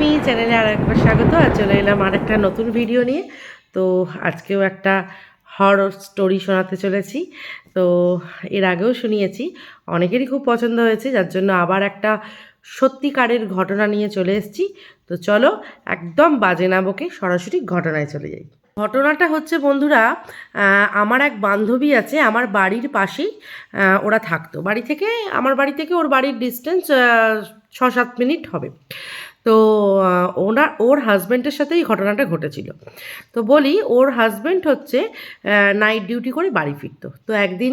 Me চ্যানেলে আর একবার স্বাগত, আর চলে এলাম আর একটা নতুন ভিডিও নিয়ে। তো আজকেও একটা হরর স্টোরি শোনাতে চলেছি। তো এর আগেও শুনিয়েছি, অনেকেরই খুব পছন্দ হয়েছে, যার জন্য আবার একটা সত্যিকারের ঘটনা নিয়ে চলে এসেছি। তো চলো, একদম বাজে না বকে সরাসরি ঘটনায় চলে যাই। ঘটনাটা হচ্ছে, বন্ধুরা আমার এক বান্ধবী আছে, আমার বাড়ির পাশেই ওরা থাকতো। বাড়ি থেকে, আমার বাড়ি থেকে ওর বাড়ির ডিস্টেন্স ছ সাত মিনিট হবে। তো ওনার, ওর হাজব্যান্ডের সাথে এই ঘটনাটা ঘটেছিল। তো বলি, ওর হাজব্যান্ড হচ্ছে নাইট ডিউটি করে বাড়ি ফিরতো। তো একদিন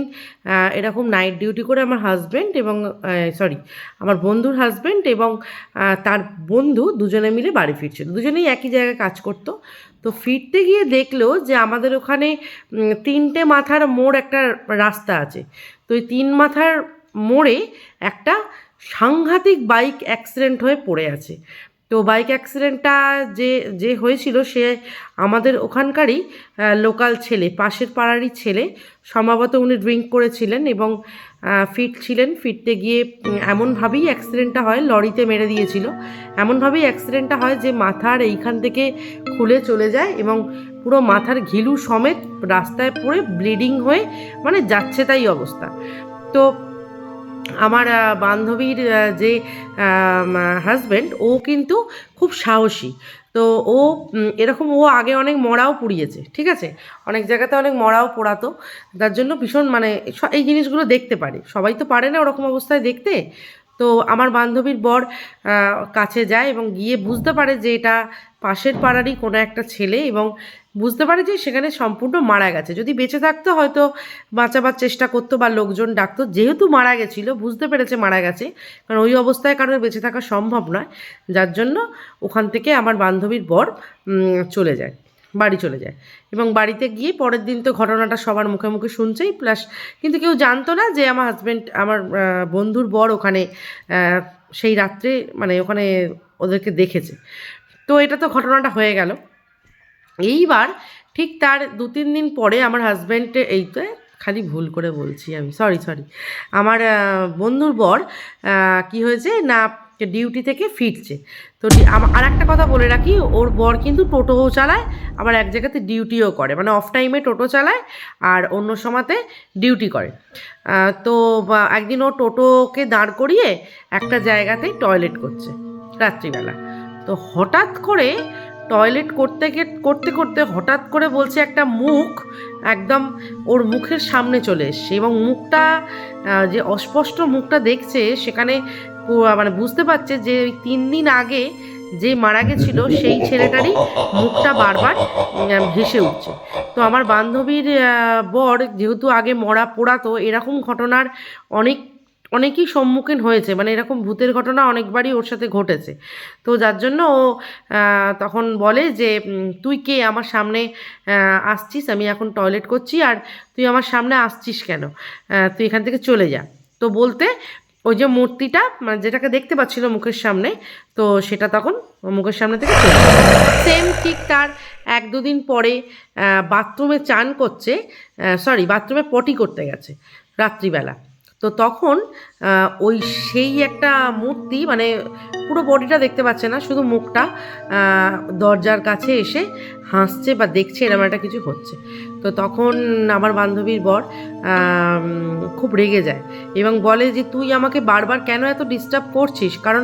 এরকম নাইট ডিউটি করে আমার হাজব্যান্ড এবং সরি আমার বন্ধুর হাজব্যান্ড এবং তার বন্ধু দুজনে মিলে বাড়ি ফিরছিল। দুজনেই একই জায়গায় কাজ করতো। তো ফিরতে গিয়ে দেখল যে আমাদের ওখানে তিনটে মাথার মোড় একটা রাস্তা আছে। তো ওই তিন মাথার মোড়ে একটা সাংঘাতিক বাইক অ্যাক্সিডেন্ট হয়ে পড়ে আছে। তো বাইক অ্যাক্সিডেন্টটা যে যে হয়েছিল সে আমাদের ওখানকারই লোকাল ছেলে, পাশের পাড়ারই ছেলে। সম্ভবত উনি ড্রিঙ্ক করেছিলেন এবং ফিট ছিলেন ফিরতে গিয়ে এমনভাবেই অ্যাক্সিডেন্টটা হয়, লরিতে মেরে দিয়েছিল। এমনভাবেই অ্যাক্সিডেন্টটা হয় যে মাথার এইখান থেকে খুলে চলে যায় এবং পুরো মাথার ঘিলু সমেত রাস্তায় পড়ে ব্লিডিং হয়ে মানে যাচ্ছে তাই অবস্থা। তো আমার বান্ধবীর যে হাজব্যান্ড ও কিন্তু খুব সাহসী। তো ও এরকম ও আগে অনেক মরাও পুড়িয়েছে, ঠিক আছে? অনেক জায়গাতে অনেক মরাও পোড়াতো। তার জন্য ভীষণ মানে এই জিনিসগুলো দেখতে পারে। সবাই তো পারে না ওরকম অবস্থায় দেখতে। তো আমার বান্ধবীর বর কাছে যায় এবং গিয়ে বুঝতে পারে যে এটা পাশের পাড়ারই কোনো একটা ছেলে এবং বুঝতে পারে যে সেখানে সম্পূর্ণ মারা গেছে। যদি বেঁচে থাকতো হয়তো বাঁচাবার চেষ্টা করতো বা লোকজন ডাকতো, যেহেতু মারা গেছিল, বুঝতে পেরেছে মারা গেছে। কারণ ওই অবস্থায় কারোর বেঁচে থাকা সম্ভব নয়। যার জন্য ওখান থেকে আমার বান্ধবীর বর চলে যায়, বাড়ি চলে যায়। এবং বাড়িতে গিয়ে পরের দিন তো ঘটনাটা সবার মুখে মুখে শুনছেই। প্লাস কিন্তু কেউ জানতো না যে আমার হাজব্যান্ড আমার বন্ধুর বর ওখানে সেই রাত্রে মানে ওখানে ওদেরকে দেখেছে। তো এটা তো ঘটনাটা হয়ে গেল। এইবার ঠিক তার দু তিন দিন পরে আমার হাজব্যান্ডে এই তো খালি ভুল করে বলছি আমি। সরি সরি আমার বন্ধুর বর কি হয়েছে না ডিউটি থেকে ফিরছে। তো আর একটা কথা বলে রাখি, ওর বর কিন্তু টোটোও চালায়, আবার এক জায়গাতে ডিউটিও করে। মানে অফ টাইমে টোটো চালায় আর অন্য সময়তে ডিউটি করে। তো একদিন ও টোটোকে দাঁড় করিয়ে একটা জায়গাতেই টয়লেট করছে রাত্রিবেলা। তো হঠাৎ করে টয়লেট করতে করতে করতে হঠাৎ করে বলছে একটা মুখ একদম ওর মুখের সামনে চলে এসছে এবং মুখটা যে অস্পষ্ট মুখটা দেখছে সেখানে মানে বুঝতে পারছে যে তিন দিন আগে যে মারা গেছিল সেই ছেলেটারই মুখটা বারবার ভেসে উঠছে। তো আমার বান্ধবীর বর যেহেতু আগে মরা পোড়াতো, এরকম ঘটনার অনেক অনেকই সম্মুখীন হয়েছে। মানে এরকম ভূতের ঘটনা অনেকবারই ওর সাথে ঘটেছে। তো যার জন্য ও তখন বলে যে তুই কে? আমার সামনে আসছিস? আমি এখন টয়লেট করছি আর তুই আমার সামনে আসছিস কেন? তুই এখান থেকে চলে যা। তো বলতে ওই যে মূর্তিটা মানে যেটাকে দেখতে পাচ্ছিল মুখের সামনে, তো সেটা তখন মুখের সামনে থেকে চলে সেম ঠিক তার এক দুদিন পরে বাথরুমে চান করছে সরি, বাথরুমে পটি করতে গেছে রাত্রিবেলা। তো তখন ওই সেই একটা মূর্তি মানে পুরো বডিটা দেখতে পাচ্ছে না, শুধু মুখটা দরজার কাছে এসে হাসছে বা দেখছে এরকম একটা কিছু হচ্ছে। তো তখন আমার বান্ধবীর বর খুব রেগে যায় এবং বলে যে, তুই আমাকে বারবার কেন এত ডিস্টার্ব করছিস? কারণ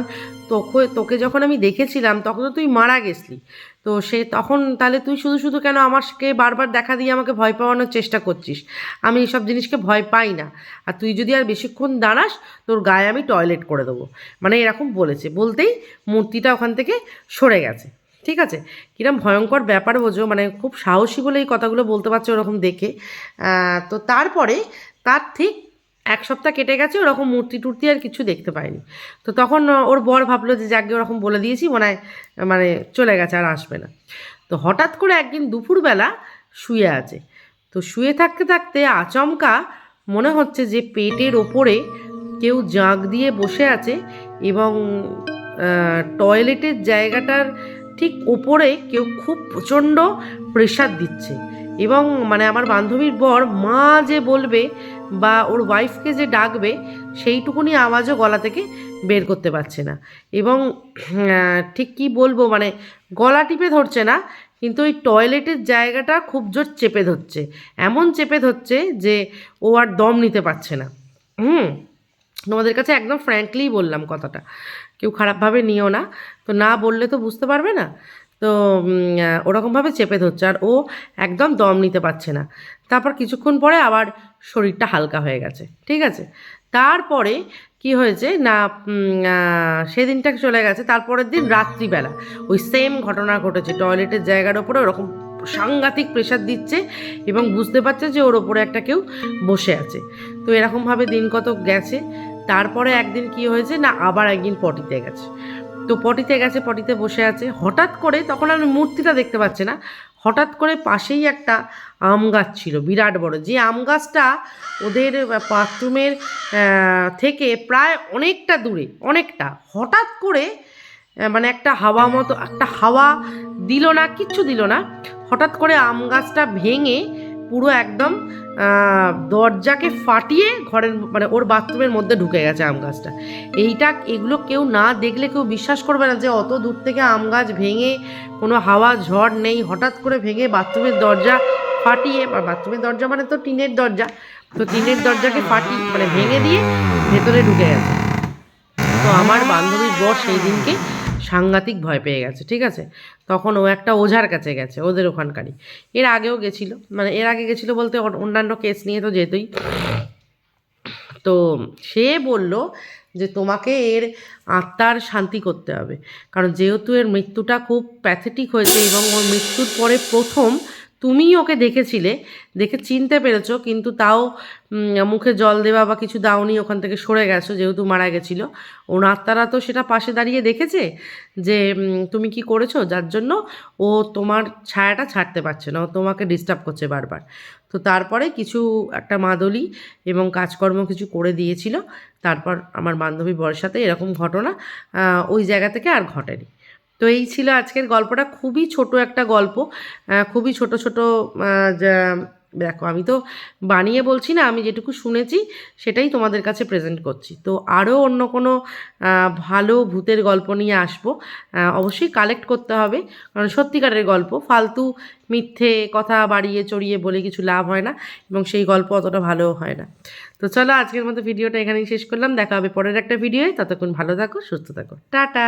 তোকে তোকে যখন আমি দেখেছিলাম, তখন তো তুই মারা গেছলি। তো সে তখন তাহলে তুই শুধু শুধু কেন আমাকে বারবার দেখা দিয়ে আমাকে ভয় পাওয়ানোর চেষ্টা করছিস? আমি এইসব জিনিসকে ভয় পাই না। আর তুই যদি আর বেশিক্ষণ দাঁড়াস, তোর গায়ে আমি টয়লেট করে দেবো। মানে এরকম বলেছে। বলতেই মূর্তিটা ওখান থেকে সরে গেছে। ঠিক আছে? কিরম ভয়ঙ্কর ব্যাপার বোঝো। মানে খুব সাহসী বলে এই কথাগুলো বলতে পারছে ওরকম দেখে। তো তারপরে তার ঠিক এক সপ্তাহ কেটে গেছে, ওরকম মূর্তি টুর্তি আর কিছু দেখতে পায়নি তো তখন ওর বর ভাবলো যে যাকে ওরকম বলে দিয়েছি, মনে হয় মানে চলে গেছে আর আসবে না। তো হঠাৎ করে একদিন দুপুরবেলা শুয়ে আছে। তো শুয়ে থাকতে থাকতে আচমকা মনে হচ্ছে যে পেটের ওপরে কেউ জাঁক দিয়ে বসে আছে এবং টয়লেটের জায়গাটার ঠিক ওপরে কেউ খুব প্রচণ্ড প্রেশার দিচ্ছে। এবং মানে আমার বান্ধবীর বর মা যে বলবে বা ওর ওয়াইফকে যে ডাকবে, সেইটুকুনি আওয়াজও গলা থেকে বের করতে পারছে না। এবং ঠিক কি বলব মানে গলা টিপে ধরছে না, কিন্তু ওই টয়লেটের জায়গাটা খুব জোর চেপে ধরছে। এমন চেপে ধরছে যে ও আর দম নিতে পারছে না। হুম, তোমাদের কাছে একদম ফ্র্যাঙ্কলি বললাম কথাটা। কেউ খারাপভাবে নিও না। তো না বললে তো বুঝতে পারবে না। তো ওরকমভাবে চেপে ধরছে আর ও একদম দম নিতে পারছে না। তারপর কিছুক্ষণ পরে আবার শরীরটা হালকা হয়ে গেছে, ঠিক আছে? তারপরে কি হয়েছে? না সেদিনটা চলে গেছে, তারপরের দিন রাত্রিবেলা। ওই সেম ঘটনা ঘটেছে টয়লেটের জায়গার ওপরে ওরকম সাংঘাতিক প্রেশার দিচ্ছে এবং বুঝতে পারছে যে ওর ওপরে একটা কেউ বসে আছে। তো এরকমভাবে দিন কত গেছে, তারপরে একদিন কি হয়েছে? না, আবার একদিন পটিতে গেছে। তো পটিতে গেছে, পটিতে বসে আছে। হঠাৎ করে তখন আমি মূর্তিটা দেখতে পাচ্ছি না। হঠাৎ করে পাশেই একটা আম গাছ ছিল, বিরাট বড়। যে আম গাছটা ওদের বাথরুমের থেকে প্রায় অনেকটা দূরে, অনেকটা। হঠাৎ করে মানে একটা হাওয়া মতো, একটা হাওয়া দিল না, কিচ্ছু দিল না। হঠাৎ করে আম গাছটা ভেঙে পুরো একদম দরজাকে ফাটিয়ে ঘরের মানে ওর বাথরুমের মধ্যে ঢুকে গেছে আম গাছটা। এইটা এগুলো কেউ না দেখলে কেউ বিশ্বাস করবে না যে অত দূর থেকে আম গাছ ভেঙে কোনো হাওয়া, ঝড় নেই, হঠাৎ করে ভেঙে বাথরুমের দরজা ফাটিয়ে বাথরুমের দরজা মানে তো টিনের দরজা, তো টিনের দরজাকে ফাটি মানে ভেঙে দিয়ে ভেতরে ঢুকে গেছে। তো আমার বান্ধবীর বর সেই দিনকে সাংঘাতিক ভয় পেয়ে গেছে, ঠিক আছে? তখন ও একটা ওঝার কাছে গেছে, ওদের ওখানকারই। এর আগেও গেছিল মানে এর আগে গেছিল বলতে অন্যান্য কেস নিয়ে তো যেতই। তো সে বলল যে তোমাকে এর আত্মার শান্তি করতে হবে। কারণ যেহেতু এর মৃত্যুটা খুব প্যাথেটিক হয়েছে এবং ওর মৃত্যুর পরে প্রথম তুমিই ওকে দেখেছিলে, দেখে চিনতে পেরেছ, কিন্তু তাও মুখে জল দেওয়া বা কিছু দাওনি ওখান থেকে সরে গেছো, যেহেতু মারা গেছিল। ওর আত্মারা তো সেটা পাশে দাঁড়িয়ে দেখেছে যে তুমি কি করেছ? যার জন্য ও তোমার ছায়াটা ছাড়তে পারছে না, ও তোমাকে ডিস্টার্ব করছে বারবার। তো তারপরে কিছু একটা মাদলি এবং কাজকর্ম কিছু করে দিয়েছিল। তারপর আমার বান্ধবী সাথে এরকম ঘটনা ওই জায়গা থেকে আর ঘটেনি। তো এই ছিল আজকের গল্পটা। খুবই ছোট একটা গল্প। খুবই ছোট ছোট দেখো, আমি তো বানিয়ে বলছি না, আমি যেটুকু শুনেছি সেটাই তোমাদের কাছে প্রেজেন্ট করছি। তো আরও অন্য কোনো ভালো ভূতের গল্প নিয়ে আসব। অবশ্যই কালেক্ট করতে হবে, কারণ সত্যিকারের গল্প, ফালতু, মিথ্যে, কথা বাড়িয়ে চড়িয়ে বলে কিছু লাভ হয় না এবং সেই গল্প অতটা ভালোও হয় না। তো চলো, আজকের মতো ভিডিওটা এখানেই শেষ করলাম। দেখা হবে পরের একটা ভিডিওয়ে। ততক্ষণ ভালো থাকো, সুস্থ থাকো। টাটা!